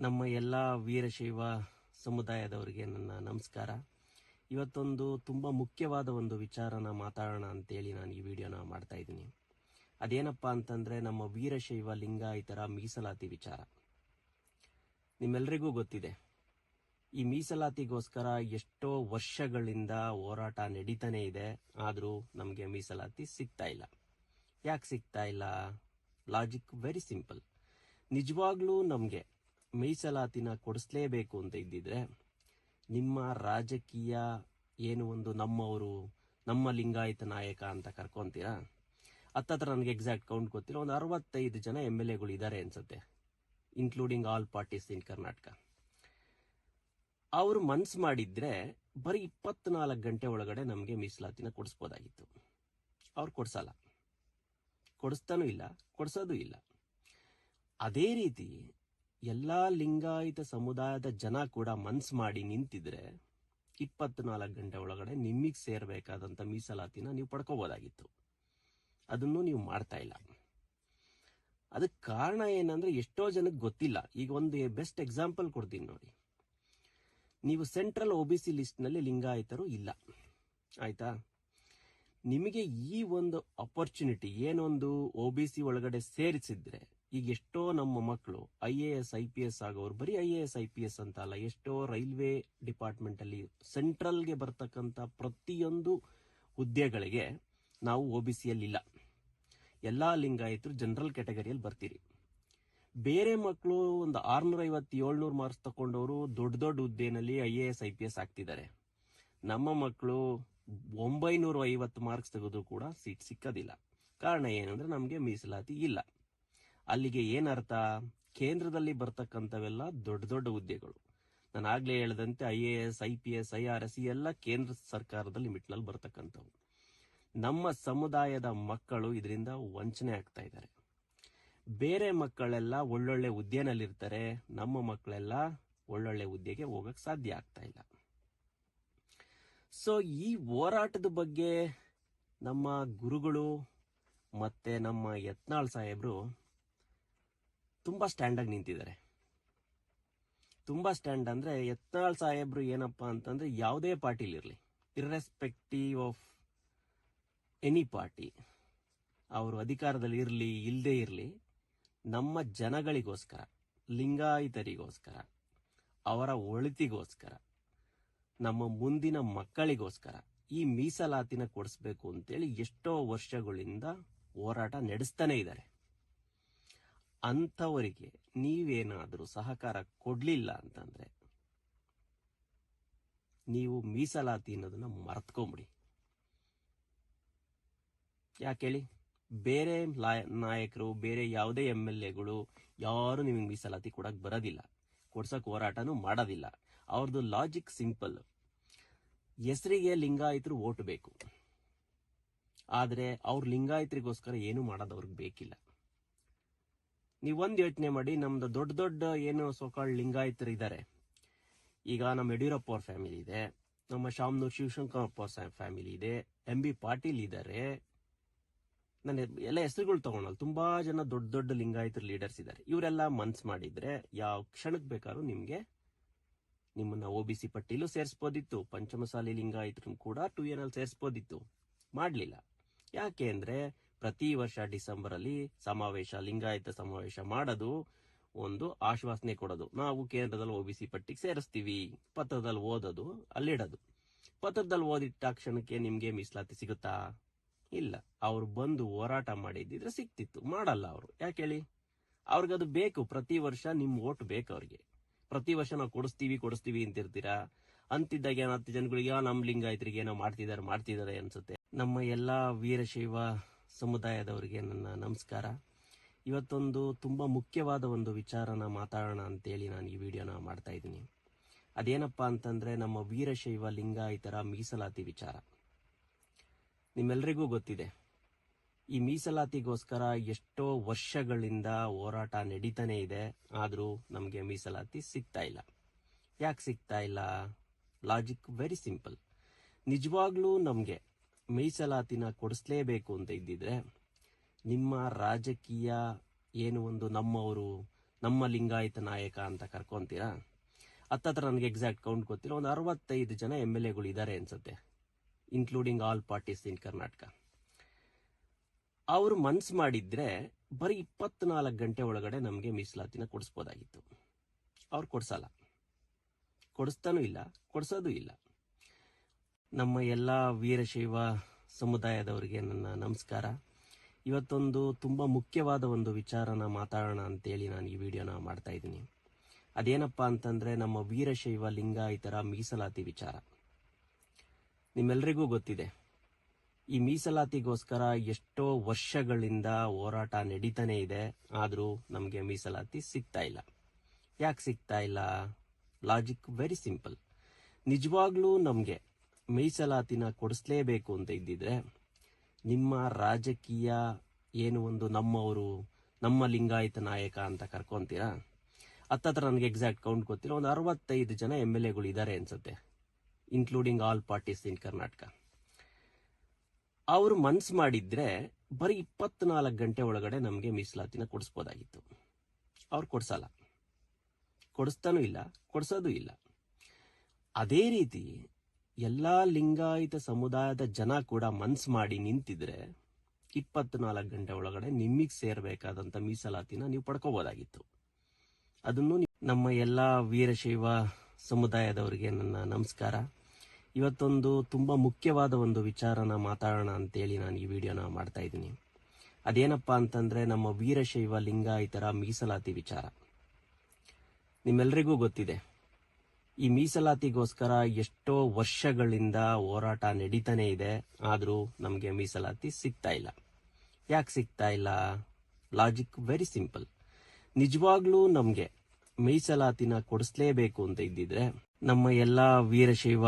ನಮ್ಮ ಎಲ್ಲ ವೀರಶೈವ ಸಮುದಾಯದವರಿಗೆ ನನ್ನ ನಮಸ್ಕಾರ. ಇವತ್ತೊಂದು ತುಂಬ ಮುಖ್ಯವಾದ ಒಂದು ವಿಚಾರನ ಮಾತಾಡೋಣ ಅಂತೇಳಿ ನಾನು ಈ ವಿಡಿಯೋನ ಮಾಡ್ತಾ ಇದ್ದೀನಿ. ಅದೇನಪ್ಪ ಅಂತಂದ್ರೆ ನಮ್ಮ ವೀರಶೈವ ಲಿಂಗಾಯಿತರ ಮೀಸಲಾತಿ ವಿಚಾರ. ನಿಮ್ಮೆಲ್ರಿಗೂ ಗೊತ್ತಿದೆ. ಈ ಮೀಸಲಾತಿಗೋಸ್ಕರ ಎಷ್ಟೋ ವರ್ಷಗಳಿಂದ ಹೋರಾಟ ನಡೀತಾನೆ ಇದೆ. ಆದರೂ ನಮಗೆ ಮೀಸಲಾತಿ ಸಿಗ್ತಾ ಇಲ್ಲ. ಯಾಕೆ ಸಿಗ್ತಾ ಇಲ್ಲ? Logic very simple. ನಿಜವಾಗ್ಲೂ ನಮಗೆ ಮೀಸಲಾತಿನ ಕೊಡಿಸ್ಲೇಬೇಕು ಅಂತ ಇದ್ದಿದ್ರೆ, ನಿಮ್ಮ ರಾಜಕೀಯ ಏನು ಒಂದು ನಮ್ಮವರು, ನಮ್ಮ ಲಿಂಗಾಯತ ನಾಯಕ ಅಂತ ಕರ್ಕೊಂತೀರಾ? ಹತ್ತತ್ರ ನನಗೆ ಎಕ್ಸಾಕ್ಟ್ ಕೌಂಟ್ ಗೊತ್ತಿಲ್ಲ. ಒಂದು ಅರವತ್ತೈದು ಜನ ಎಂ ಎಲ್ ಎಗಳು ಇದ್ದಾರೆ ಅನ್ಸುತ್ತೆ including all parties in Karnataka ಅವರು ಮನ್ಸು ಮಾಡಿದ್ರೆ ಬರೀ ಇಪ್ಪತ್ನಾಲ್ಕು ಗಂಟೆ ಒಳಗಡೆ ನಮಗೆ ಮೀಸಲಾತಿನ ಕೊಡಿಸ್ಬೋದಾಗಿತ್ತು. ಅವ್ರು ಕೊಡ್ಸಲ್ಲ. ಕೊಡಿಸ್ತಾನೂ ಇಲ್ಲ, ಕೊಡಿಸೋದು ಇಲ್ಲ. ಅದೇ ರೀತಿ ಎಲ್ಲಾ ಲಿಂಗಾಯತ ಸಮುದಾಯದ ಜನ ಕೂಡ ಮನ್ಸ್ ಮಾಡಿ ನಿಂತಿದ್ರೆ ಇಪ್ಪತ್ನಾಲ್ಕು ಗಂಟೆ ಒಳಗಡೆ ನಿಮಗೆ ಸೇರ್ಬೇಕಾದಂತ ಮೀಸಲಾತಿನ ನೀವು ಪಡ್ಕೋಬಹುದಾಗಿತ್ತು ಅದನ್ನು ನೀವು ಮಾಡ್ತಾ ಇಲ್ಲ. ಅದಕ್ಕೆ ಕಾರಣ ಏನಂದ್ರೆ ಎಷ್ಟೋ ಜನಕ್ಕೆ ಗೊತ್ತಿಲ್ಲ. ಈಗ ಒಂದು ಬೆಸ್ಟ್ ಎಕ್ಸಾಂಪಲ್ ಕೊಡ್ತೀನಿ ನೋಡಿ. ನೀವು ಸೆಂಟ್ರಲ್ ಒ ಬಿ ಸಿ ಲಿಸ್ಟ್ನಲ್ಲಿ ಲಿಂಗಾಯತರು ಇಲ್ಲ. ಆಯ್ತಾ? ನಿಮಗೆ ಈ ಒಂದು ಅಪರ್ಚುನಿಟಿ ಏನೊಂದು ಒ ಬಿ ಸಿ ಒಳಗಡೆ ಸೇರಿಸಿದ್ರೆ ಈಗ ಎಷ್ಟೋ ನಮ್ಮ ಮಕ್ಕಳು I A S, I P S ಆಗೋರು, ಬರೀ I A S, I P S ಅಂತ ಅಲ್ಲ, ಎಷ್ಟೋ ರೈಲ್ವೆ ಡಿಪಾರ್ಟ್ಮೆಂಟ್ ಅಲ್ಲಿ ಸೆಂಟ್ರಲ್ಗೆ ಬರ್ತಕ್ಕಂತ ಪ್ರತಿಯೊಂದು ಹುದ್ದೆಗಳಿಗೆ ನಾವು ಓ ಬಿ ಸಿಯಲ್ಲಿಲ್ಲ ಎಲ್ಲ ಲಿಂಗಾಯತರು ಜನರಲ್ ಕ್ಯಾಟಗರಿಯಲ್ಲಿ ಬರ್ತೀರಿ. ಬೇರೆ ಮಕ್ಕಳು ಒಂದು ಆರ್ನೂರ ಐವತ್ತು ಏಳ್ನೂರು ಮಾರ್ಕ್ಸ್ ತಗೊಂಡವರು ದೊಡ್ಡ ದೊಡ್ಡ ಹುದ್ದೆನಲ್ಲಿ I A S, I P S ಆಗ್ತಿದ್ದಾರೆ. ನಮ್ಮ ಮಕ್ಕಳು ಒಂಬೈನೂರ ಐವತ್ತು ಮಾರ್ಕ್ಸ್ ತೆಗೆದು ಕೂಡ ಸೀಟ್ ಸಿಕ್ಕದಿಲ್ಲ. ಕಾರಣ ಏನಂದ್ರೆ ನಮಗೆ ಮೀಸಲಾತಿ ಇಲ್ಲ. ಅಲ್ಲಿಗೆ ಏನರ್ಥ? ಕೇಂದ್ರದಲ್ಲಿ ಬರ್ತಕ್ಕಂಥವೆಲ್ಲ ದೊಡ್ಡ ದೊಡ್ಡ ಹುದ್ದೆಗಳು. ನಾನು ಆಗ್ಲೇ ಹೇಳದಂತೆ I A S, I P S, I R S ಎಲ್ಲ ಕೇಂದ್ರ ಸರ್ಕಾರದ ಲಿಮಿಟ್ನಲ್ಲಿ ಬರ್ತಕ್ಕಂಥವು. ನಮ್ಮ ಸಮುದಾಯದ ಮಕ್ಕಳು ಇದರಿಂದ ವಂಚನೆ ಆಗ್ತಾ ಇದ್ದಾರೆ. ಬೇರೆ ಮಕ್ಕಳೆಲ್ಲ ಒಳ್ಳೊಳ್ಳೆ ಹುದ್ದೆನಲ್ಲಿರ್ತಾರೆ. ನಮ್ಮ ಮಕ್ಕಳೆಲ್ಲ ಒಳ್ಳೊಳ್ಳೆ ಹುದ್ದೆಗೆ ಹೋಗಕ್ ಸಾಧ್ಯ ಆಗ್ತಾ ಇಲ್ಲ. ಸೊ ಈ ಹೋರಾಟದ ಬಗ್ಗೆ ನಮ್ಮ ಗುರುಗಳು ಮತ್ತೆ ನಮ್ಮ ಯತ್ನಾಳ್ ಸಾಹೇಬ್ರು ತುಂಬಾ ಸ್ಟ್ಯಾಂಡ್ ಆಗಿ ನಿಂತಿದ್ದಾರೆ. ತುಂಬ ಸ್ಟ್ಯಾಂಡ್ ಅಂದ್ರೆ ಎತ್ತಾಳ್ ಸಾಹೇಬ್ರು ಏನಪ್ಪ ಅಂತಂದ್ರೆ ಯಾವುದೇ ಪಾರ್ಟಿಲಿರಲಿ ಇರ್ರೆಸ್ಪೆಕ್ಟಿವ್ ಆಫ್ ಎನಿ ಪಾರ್ಟಿ ಅವರು ಅಧಿಕಾರದಲ್ಲಿ ಇರಲಿ ಇಲ್ಲದೆ ಇರಲಿ, ನಮ್ಮ ಜನಗಳಿಗೋಸ್ಕರ, ಲಿಂಗಾಯಿತರಿಗೋಸ್ಕರ, ಅವರ ಒಳಿತಿಗೋಸ್ಕರ, ನಮ್ಮ ಮುಂದಿನ ಮಕ್ಕಳಿಗೋಸ್ಕರ ಈ ಮೀಸಲಾತಿನ ಕೊಡಿಸ್ಬೇಕು ಅಂತೇಳಿ ಎಷ್ಟೋ ವರ್ಷಗಳಿಂದ ಹೋರಾಟ ನಡೆಸ್ತಾನೆ ಇದ್ದಾರೆ. ಅಂಥವರಿಗೆ ನೀವೇನಾದರೂ ಸಹಕಾರ ಕೊಡಲಿಲ್ಲ ಅಂತಂದರೆ ನೀವು ಮೀಸಲಾತಿ ಅನ್ನೋದನ್ನ ಮರ್ತ್ಕೊಂಬಿಡಿ. ಹೇಳಿ? ಬೇರೆ ನಾಯಕರು, ಬೇರೆ ಯಾವುದೇ ಎಂ ಎಲ್ ಎಗಳು ಯಾರು ನಿಮಗೆ ಮೀಸಲಾತಿ ಕೊಡಕ್ಕೆ ಬರೋದಿಲ್ಲ. ಕೊಡ್ಸಕ್ ಹೋರಾಟನೂ ಮಾಡೋದಿಲ್ಲ. ಅವ್ರದ್ದು ಲಾಜಿಕ್ ಸಿಂಪಲ್ ಹೆಸರಿಗೆ ಲಿಂಗಾಯತರು ಓಟ್ ಬೇಕು. ಆದ್ರೆ ಅವ್ರ ಲಿಂಗಾಯತರಿಗೋಸ್ಕರ ಏನು ಮಾಡೋದು ಅವ್ರಿಗೆ ಬೇಕಿಲ್ಲ. ನೀವೊಂದು ಯೋಚನೆ ಮಾಡಿ, ನಮ್ದು ದೊಡ್ಡ ದೊಡ್ಡ ಏನು ಸೋಕಾಳ್ ಲಿಂಗಾಯತರು ಇದ್ದಾರೆ ಈಗ ನಮ್ಮ ಯಡಿಯೂರಪ್ಪ ಅವ್ರ ಫ್ಯಾಮಿಲಿ ಇದೆ, ನಮ್ಮ ಶಾಮ್ನೂರ್ ಶಿವಶಂಕರ್ ಅವ್ರ ಫ್ಯಾಮಿಲಿ ಇದೆ, ಎಂ ಬಿ ಪಾಟೀಲ್ ಇದ್ದಾರೆ ನನ್ನ ಎಲ್ಲ ಹೆಸರುಗಳು ತಗೊಳಲ್ಲ ತುಂಬಾ ಜನ ದೊಡ್ಡ ದೊಡ್ಡ ಲಿಂಗಾಯತರ ಲೀಡರ್ಸ್ ಇದ್ದಾರೆ ಇವರೆಲ್ಲ ಮನ್ಸ್ ಮಾಡಿದ್ರೆ ಯಾವ ಕ್ಷಣಕ್ಕೆ ಬೇಕಾದ್ರೂ ನಿಮ್ಗೆ ನಿಮ್ಮನ್ನ ಒ ಬಿ ಸಿ ಪಟ್ಟಿಲೂ ಸೇರಿಸ್ಬೋದಿತ್ತು, ಪಂಚಮಸಾಲಿ ಲಿಂಗಾಯತರನ್ನು ಕೂಡ ಟು ಎನ್ ಅಲ್ಲಿ ಸೇರಿಸ್ಬೋದಿತ್ತು. ಮಾಡಲಿಲ್ಲ. ಯಾಕೆ ಅಂದ್ರೆ ಪ್ರತಿ ವರ್ಷ ಡಿಸೆಂಬರ್ ಅಲ್ಲಿ ಸಮಾವೇಶ, ಲಿಂಗಾಯತ ಸಮಾವೇಶ ಮಾಡೋದು ಒಂದು ಆಶ್ವಾಸನೆ ಕೊಡೋದು. ನಾವು ಕೇಂದ್ರದಲ್ಲಿ ಒ ಬಿ ಸಿ ಪಟ್ಟಿಗೆ ಸೇರಿಸ್ತೀವಿ. ಪತ್ರದಲ್ಲಿ ಓದೋದು, ಅಲ್ಲಿಡೋದು. ಪತ್ರದಲ್ಲಿ ಓದಿಟ್ಟ ಕ್ಷಣಕ್ಕೆ ನಿಮ್ಗೆ ಮೀಸಲಾತಿ ಸಿಗುತ್ತಾ? ಇಲ್ಲ. ಅವ್ರು ಬಂದು ಹೋರಾಟ ಮಾಡಿದ್ದಿದ್ರೆ ಸಿಕ್ತಿತ್ತು ಮಾಡಲ್ಲ ಅವರು. ಯಾಕೆ ಹೇಳಿ? ಅದು ಬೇಕು. ಪ್ರತಿ ವರ್ಷ ನಿಮ್ ಓಟ್ ಬೇಕು ಅವ್ರಿಗೆ. ಪ್ರತಿ ವರ್ಷ ನಾವು ಕೊಡಿಸ್ತೀವಿ ಕೊಡಿಸ್ತೀವಿ ಅಂತಿರ್ತೀರಾ? ಅಂತಿದ್ದಾಗ ಏನೋ ಹತ್ತು ಜನಗಳಿಗೆ ನಮ್ಮ ನಮ್ ಲಿಂಗಾಯತರಿಗೆ ಏನೋ ಮಾಡ್ತಿದ್ದಾರೆ ಮಾಡ್ತಿದ್ದಾರೆ ಅನ್ಸುತ್ತೆ. ನಮ್ಮ ಎಲ್ಲಾ ವೀರಶೈವ ಸಮುದಾಯದವರಿಗೆ ನನ್ನ ನಮಸ್ಕಾರ. ಇವತ್ತೊಂದು ತುಂಬ ಮುಖ್ಯವಾದ ಒಂದು ವಿಚಾರನ ಮಾತಾಡೋಣ ಅಂತೇಳಿ ನಾನು ಈ ವಿಡಿಯೋನ ಮಾಡ್ತಾ ಇದ್ದೀನಿ. ಅದೇನಪ್ಪ ಅಂತಂದ್ರೆ ನಮ್ಮ ವೀರಶೈವ ಲಿಂಗಾಯಿತರ ಮೀಸಲಾತಿ ವಿಚಾರ. ನಿಮ್ಮೆಲ್ರಿಗೂ ಗೊತ್ತಿದೆ. ಈ ಮೀಸಲಾತಿಗೋಸ್ಕರ ಎಷ್ಟೋ ವರ್ಷಗಳಿಂದ ಹೋರಾಟ ನಡೀತಾನೆ ಇದೆ. ಆದರೂ ನಮಗೆ ಮೀಸಲಾತಿ ಸಿಗ್ತಾ ಇಲ್ಲ. ಯಾಕೆ ಸಿಗ್ತಾ ಇಲ್ಲ? Logic very simple. ನಿಜವಾಗ್ಲೂ ನಮಗೆ ಮೀಸಲಾತಿನ ಕೊಡಿಸ್ಲೇಬೇಕು ಅಂತ ಇದ್ದಿದ್ರೆ, ನಿಮ್ಮ ರಾಜಕೀಯ ಏನು ಒಂದು ನಮ್ಮವರು, ನಮ್ಮ ಲಿಂಗಾಯತ ನಾಯಕ ಅಂತ ಕರ್ಕೊಂತೀರಾ? ಹತ್ತತ್ರ ನನಗೆ ಎಕ್ಸಾಕ್ಟ್ ಕೌಂಟ್ ಗೊತ್ತಿಲ್ಲ. ಒಂದು ಅರವತ್ತೈದು ಜನ ಎಂ ಎಲ್ ಎಗಳು ಇದ್ದಾರೆ ಅನ್ಸುತ್ತೆ including all parties in Karnataka ಅವರು ಮನ್ಸು ಮಾಡಿದ್ರೆ ಬರೀ ಇಪ್ಪತ್ನಾಲ್ಕು ಗಂಟೆ ಒಳಗಡೆ ನಮಗೆ ಮೀಸಲಾತಿನ ಕೊಡಿಸ್ಬೋದಾಗಿತ್ತು. ಅವ್ರು ಕೊಡ್ಸಲ್ಲ. ಕೊಡಿಸ್ತಾನೂ ಇಲ್ಲ, ಕೊಡಿಸೋದು ಇಲ್ಲ. ನಮ್ಮ ಎಲ್ಲ ವೀರಶೈವ ಸಮುದಾಯದವರಿಗೆ ನನ್ನ ನಮಸ್ಕಾರ. ಇವತ್ತೊಂದು ತುಂಬ ಮುಖ್ಯವಾದ ಒಂದು ವಿಚಾರನ ಮಾತಾಡೋಣ ಅಂತೇಳಿ ನಾನು ಈ ವಿಡಿಯೋನ ಮಾಡ್ತಾ ಇದ್ದೀನಿ. ಅದೇನಪ್ಪ ಅಂತಂದ್ರೆ ನಮ್ಮ ವೀರಶೈವ ಲಿಂಗಾಯಿತರ ಮೀಸಲಾತಿ ವಿಚಾರ. ನಿಮ್ಮೆಲ್ಲರಿಗೂ ಗೊತ್ತಿದೆ. ಈ ಮೀಸಲಾತಿಗೋಸ್ಕರ ಎಷ್ಟೋ ವರ್ಷಗಳಿಂದ ಹೋರಾಟ ನಡೀತಾನೆ ಇದೆ. ಆದರೂ ನಮಗೆ ಮೀಸಲಾತಿ ಸಿಗ್ತಾ ಇಲ್ಲ. ಯಾಕೆ ಸಿಗ್ತಾ ಇಲ್ಲ? Logic very simple. ನಿಜವಾಗ್ಲೂ ನಮಗೆ ಮೀಸಲಾತಿನ ಕೊಡಿಸ್ಲೇಬೇಕು ಅಂತ ಇದ್ದಿದ್ರೆ, ನಿಮ್ಮ ರಾಜಕೀಯ ಏನು ಒಂದು ನಮ್ಮವರು, ನಮ್ಮ ಲಿಂಗಾಯತ ನಾಯಕ ಅಂತ ಕರ್ಕೊಂತೀರಾ? ಹತ್ತತ್ರ ನನಗೆ ಎಕ್ಸಾಕ್ಟ್ ಕೌಂಟ್ ಗೊತ್ತಿಲ್ಲ. ಒಂದು ಅರವತ್ತೈದು ಜನ ಎಂ ಎಲ್ ಎಗಳು ಇದ್ದಾರೆ ಅನ್ಸುತ್ತೆ including all parties in Karnataka ಅವರು ಮನ್ಸು ಮಾಡಿದ್ರೆ ಬರೀ ಇಪ್ಪತ್ನಾಲ್ಕು ಗಂಟೆ ಒಳಗಡೆ ನಮಗೆ ಮೀಸಲಾತಿನ ಕೊಡಿಸ್ಬೋದಾಗಿತ್ತು. ಅವ್ರು ಕೊಡ್ಸಲ್ಲ. ಕೊಡಿಸ್ತಾನೂ ಇಲ್ಲ, ಕೊಡಿಸೋದು ಇಲ್ಲ. ಅದೇ ರೀತಿ ಎಲ್ಲ ಲಿಂಗಾಯಿತ ಸಮುದಾಯದ ಜನ ಕೂಡ ಮನ್ಸ್ ಮಾಡಿ ನಿಂತಿದ್ರೆ ಇಪ್ಪತ್ನಾಲ್ಕು ಗಂಟೆ ಒಳಗಡೆ ನಿಮಗೆ ಸೇರಬೇಕಾದಂಥ ಮೀಸಲಾತಿನ ನೀವು ಪಡ್ಕೋಬೋದಾಗಿತ್ತು. ಅದನ್ನು ನಮ್ಮ ಎಲ್ಲ ವೀರಶೈವ ಸಮುದಾಯದವರಿಗೆ ನನ್ನ ನಮಸ್ಕಾರ. ಇವತ್ತೊಂದು ತುಂಬ ಮುಖ್ಯವಾದ ಒಂದು ವಿಚಾರನ ಮಾತಾಡೋಣ ಅಂತೇಳಿ ನಾನು ಈ ವಿಡಿಯೋನ ಮಾಡ್ತಾ ಇದ್ದೀನಿ. ಅದೇನಪ್ಪ ಅಂತಂದ್ರೆ ನಮ್ಮ ವೀರಶೈವ ಲಿಂಗಾಯಿತರ ಮೀಸಲಾತಿ ವಿಚಾರ. ನಿಮ್ಮೆಲ್ಲರಿಗೂ ಗೊತ್ತಿದೆ. ಈ ಮೀಸಲಾತಿಗೋಸ್ಕರ ಎಷ್ಟೋ ವರ್ಷಗಳಿಂದ ಹೋರಾಟ ನಡೀತಾನೆ ಇದೆ. ಆದರೂ ನಮಗೆ ಮೀಸಲಾತಿ ಸಿಗ್ತಾ ಇಲ್ಲ. ಯಾಕೆ ಸಿಗ್ತಾ ಇಲ್ಲ? Logic very simple. ನಿಜವಾಗ್ಲೂ ನಮಗೆ ಮೀಸಲಾತಿನ ಕೊಡಿಸ್ಲೇಬೇಕು ಅಂತ ಇದ್ದಿದ್ರೆ ನಮ್ಮ ಎಲ್ಲ ವೀರಶೈವ